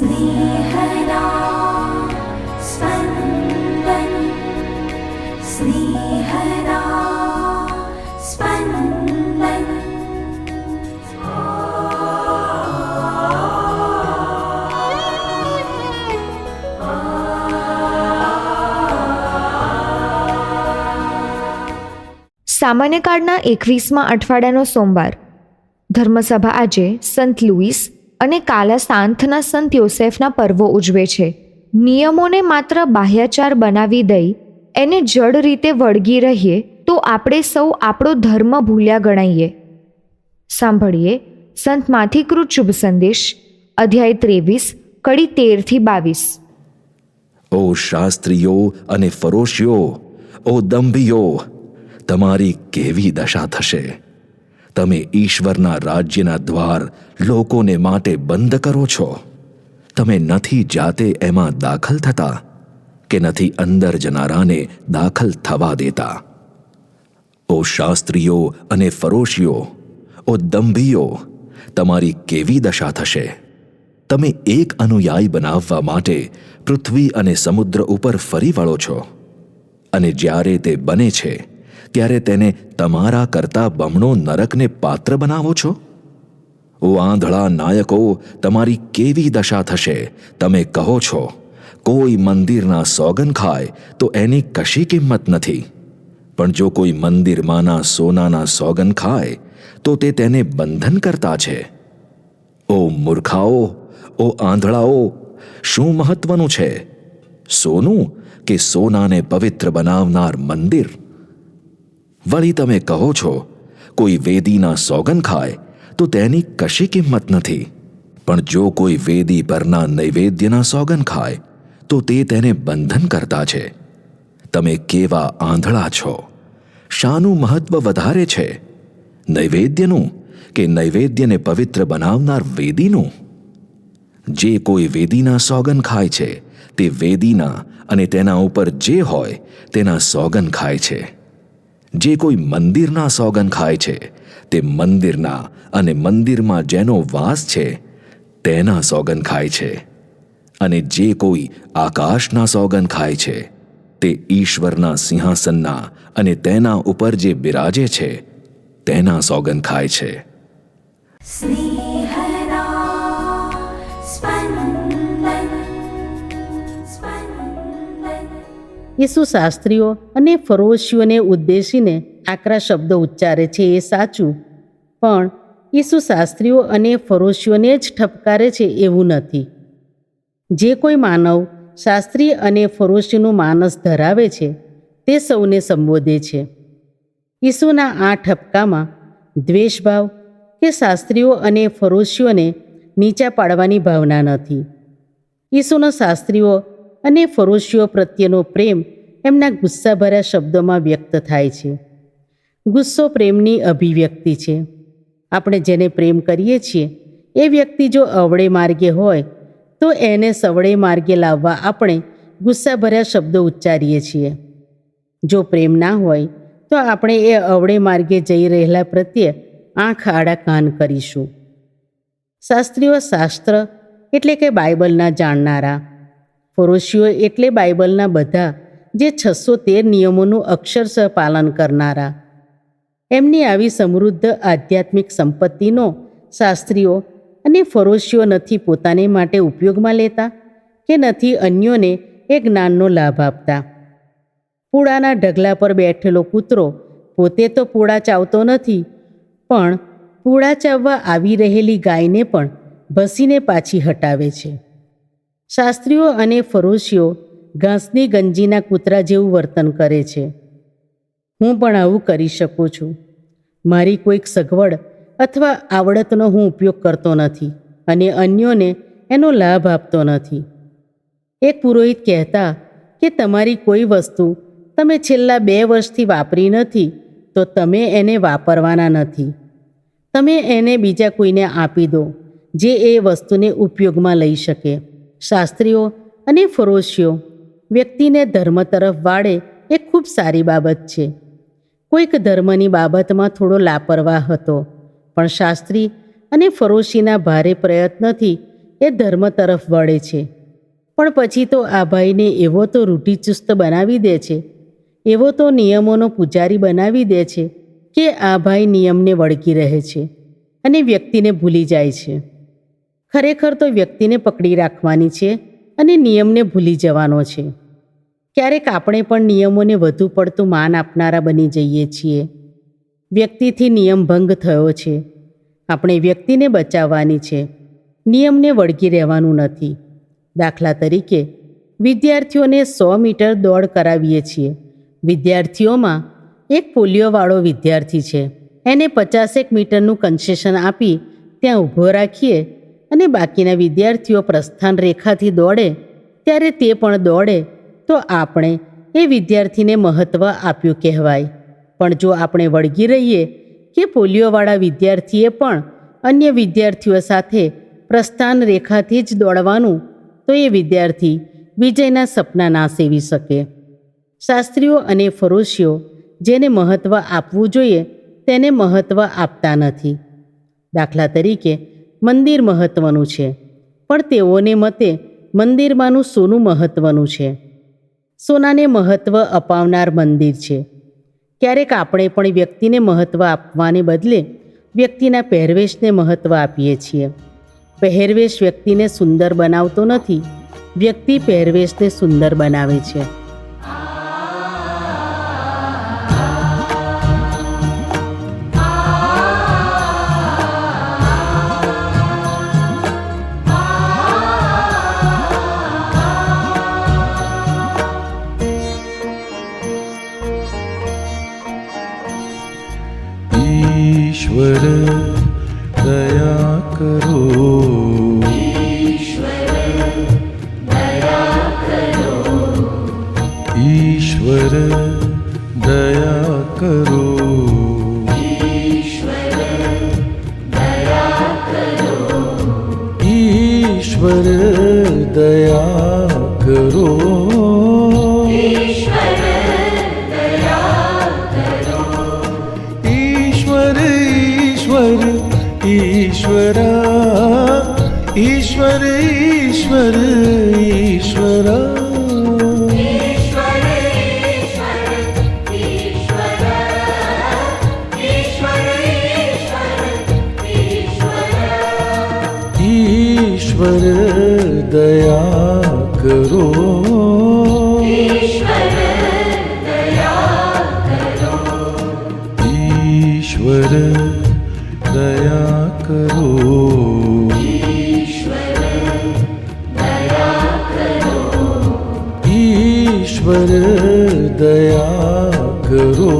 स्नेहदा स्पन्दन् स्नेहदा स्पन्दन् સામાન્ય કાળના એકવીસમાં અઠવાડિયાનો સોમવાર ધર્મસભા આજે સંત લુઈસ અને કાલા સાંથના સંત યોસેફના પર્વો ઉજવે છે. નિયમોને માત્ર બાહ્યાચાર બનાવી દઈ, એને જડ રીતે વળગી રહીએ, તો આપણે સૌ આપણો ધર્મ ભૂલ્યા ગણાઈએ. સાંભળીએ સંત માથીકૃત શુભ સંદેશ, અધ્યાય ત્રેવીસ, કડી તેરથી બાવીસ. ઓ શાસ્ત્રીઓ અને ફરોશીઓ ઓ દંભીઓ તમારી કેવી દશા થશે? તમે ઈશ્વરના રાજ્યના દ્વાર લોકોને માટે બંધ કરો છો. તમે નથી જાતે એમાં દાખલ થતા કે નથી અંદર જનારાને દાખલ થવા દેતા. ઓ શાસ્ત્રીઓ અને ફરોશીઓ, ઓ દંભીઓ, તમારી કેવી દશા થશે? તમે એક અનુયાયી બનાવવા માટે પૃથ્વી અને સમુદ્ર ઉપર ફરી વળો છો. અને જ્યારે તે બને છે ત્યારે તેને તમારા કરતા બમણો નરકને પાત્ર બનાવો છો? ઓ આંધળા નાયકો, તમારી કેવી દશા થશે? તમે કહો છો, કોઈ મંદિરના સોગન ખાય તો એની કશી કિંમત નથી. પણ જો કોઈ મંદિરમાંના સોનાના સોગન ખાય તો તે તેને બંધન કરતા છે. ઓ મૂર્ખાઓ, ઓ આંધળાઓ, શું મહત્વનું છે? સોનું કે સોનાને પવિત્ર બનાવનાર મંદિર? વળી તમે કહો છો, કોઈ વેદીના સોગન ખાય તો તેની કશી કિંમત નથી. પણ જો કોઈ વેદી પરના નૈવેદ્યના સોગન ખાય તો તે તેને બંધન કરતા છે. તમે કેવા આંધળા છો? શાનું મહત્વ વધારે છે? નૈવેદ્યનું કે નૈવેદ્યને પવિત્ર બનાવનાર વેદીનું? જે કોઈ વેદીના સોગન ખાય છે, તે વેદીના અને તેના ઉપર જે હોય તેના સોગન ખાય છે. જે કોઈ મંદિરના સોગન ખાય છે, તે મંદિરના અને મંદિરમાં જેનો વાસ છે, તેના સોગન ખાય છે. અને જે કોઈ આકાશના સોગન ખાય છે, તે ઈશ્વરના સિંહાસનના અને તેના ઉપર જે બિરાજે છે, તેના સોગન ખાય છે. ઈસુ શાસ્ત્રીઓ અને ફરોશીઓને ઉદ્દેશીને આકરા શબ્દો ઉચ્ચારે છે એ સાચું. પણ ઈસુ શાસ્ત્રીઓ અને ફરોશીઓને જ ઠપકારે છે એવું નથી. જે કોઈ માનવ શાસ્ત્રી અને ફરોશીનું માનસ ધરાવે છે, તે સૌને સંબોધે છે. ઈસુના આ ઠપકામાં દ્વેષભાવ કે શાસ્ત્રીઓ અને ફરોશીઓને નીચા પાડવાની ભાવના નથી. ઈસુનો શાસ્ત્રીઓ અને ફરોશીઓ પ્રત્યેનો પ્રેમ એમના ગુસ્સાભર્યા શબ્દોમાં વ્યક્ત થાય છે. ગુસ્સો પ્રેમની અભિવ્યક્તિ છે. આપણે જેને પ્રેમ કરીએ છીએ, એ વ્યક્તિ જો અવળે માર્ગે હોય, તો એને સવળે માર્ગે લાવવા આપણે ગુસ્સાભર્યા શબ્દો ઉચ્ચારીએ છીએ. જો પ્રેમ ના હોય, તો આપણે એ અવળે માર્ગે જઈ રહેલા પ્રત્યે આંખ આડા કાન કરીશું. શાસ્ત્રીઓ શાસ્ત્ર એટલે કે બાઇબલના જાણનારા ફરોશીઓ એટલે બાઇબલના બધા જે છસો તેર નિયમોનું અક્ષરશ પાલન કરનારા. એમની આવી સમૃદ્ધ આધ્યાત્મિક સંપત્તિનો શાસ્ત્રીઓ અને ફરોશીઓ નથી પોતાને માટે ઉપયોગમાં લેતા કે નથી અન્યોને એ જ્ઞાનનો લાભ આપતા. પૂળાના ઢગલા પર બેઠેલો કૂતરો પોતે તો પૂળા ચાવતો નથી, પણ પૂળા ચાવવા આવી રહેલી ગાયને પણ ભસીને પાછી હટાવે છે. શાસ્ત્રીઓ અને ફરોશીઓ ઘાસની ગંજીના કૂતરા જેવું વર્તન કરે છે. હું પણ આવું કરી શકું છું. મારી કોઈક સગવડ અથવા આવડતનો હું ઉપયોગ કરતો નથી અને અન્યોને એનો લાભ આપતો નથી. એક પુરોહિત કહેતા કે તમારી કોઈ વસ્તુ તમે છેલ્લા બે વર્ષથી વાપરી નથી તો તમે એને વાપરવાના નથી. તમે એને બીજા કોઈને આપી દો જે એ વસ્તુને ઉપયોગમાં લઈ શકે. શાસ્ત્રીઓ અને ફરોશીઓ. વ્યક્તિને ધર્મ તરફ વાળે એ ખૂબ સારી બાબત છે. કોઈક ધર્મની બાબતમાં થોડો લાપરવાહ હતો, પણ શાસ્ત્રી અને ફરોશીના ભારે પ્રયત્નથી એ ધર્મ તરફ વળે છે. પણ પછી તો આ ભાઈને એવો તો રૂઢિચુસ્ત બનાવી દે છે, એવો તો નિયમોનો પૂજારી બનાવી દે છે કે આ ભાઈ નિયમને વળગી રહે છે અને વ્યક્તિને ભૂલી જાય છે. ખરેખર તો વ્યક્તિને પકડી રાખવાની છે અને નિયમને ભૂલી જવાનો છે. ક્યારેક આપણે પણ નિયમોને વધુ પડતું માન આપનારા બની જઈએ છીએ. વ્યક્તિથી નિયમ ભંગ થયો છે. આપણે વ્યક્તિને બચાવવાની છે. નિયમને વળગી રહેવાનું નથી. દાખલા તરીકે, વિદ્યાર્થીઓને સો મીટર દોડ કરાવીએ છીએ. વિદ્યાર્થીઓમાં એક પોલિયોવાળો વિદ્યાર્થી છે. એને પચાસેક મીટરનું કન્સેશન આપી ત્યાં ઊભો રાખીએ અને બાકીના વિદ્યાર્થીઓ પ્રસ્થાન રેખાથી દોડે, ત્યારે તે પણ દોડે, તો આપણે એ વિદ્યાર્થીને મહત્ત્વ આપ્યું કહેવાય. પણ જો આપણે વળગી રહીએ કે પોલિયોવાળા વિદ્યાર્થીએ પણ અન્ય વિદ્યાર્થીઓ સાથે પ્રસ્થાન રેખાથી જ દોડવાનું, તો એ વિદ્યાર્થી વિજયના સપના ના સેવી શકે. શાસ્ત્રીઓ અને ફરોશીઓ જેને મહત્ત્વ આપવું જોઈએ, તેને મહત્ત્વ આપતા નથી. દાખલા તરીકે મંદિર મહત્ત્વનું છે. પણ તેઓને મતે મંદિરમાંનું સોનું મહત્ત્વનું છે. સોનાને મહત્ત્વ અપાવનાર મંદિર છે. ક્યારેક આપણે પણ વ્યક્તિને મહત્ત્વ આપવાને બદલે વ્યક્તિના પહેરવેશને મહત્ત્વ આપીએ છીએ. પહેરવેશ વ્યક્તિને સુંદર બનાવતો નથી. વ્યક્તિ પહેરવેશને સુંદર બનાવે છે. ईश्वर दया करो ईश्वर दया करो ईश्वर दया करो ईश्वर ईश्वर दया करो ईश्वर दया करो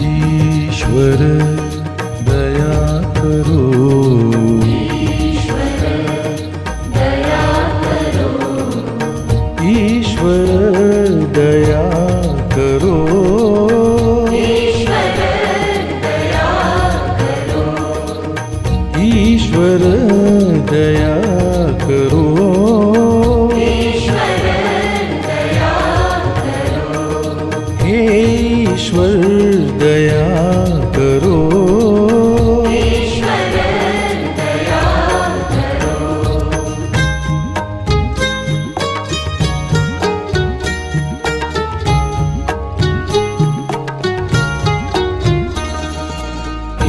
ईश्वर दया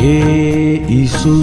ஏ இசு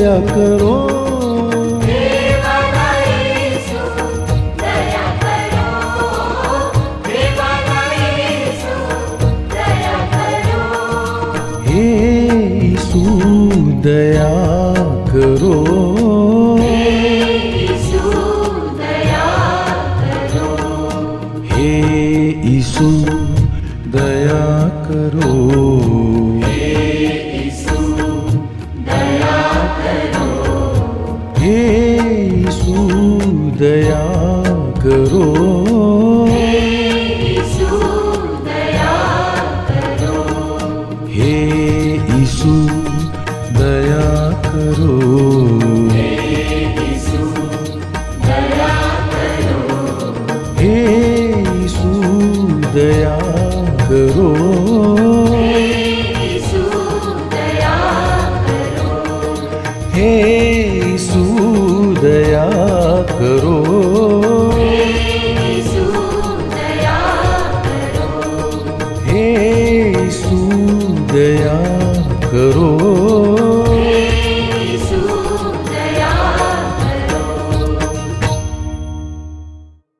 દયા કરો. હે સુદયા કરો.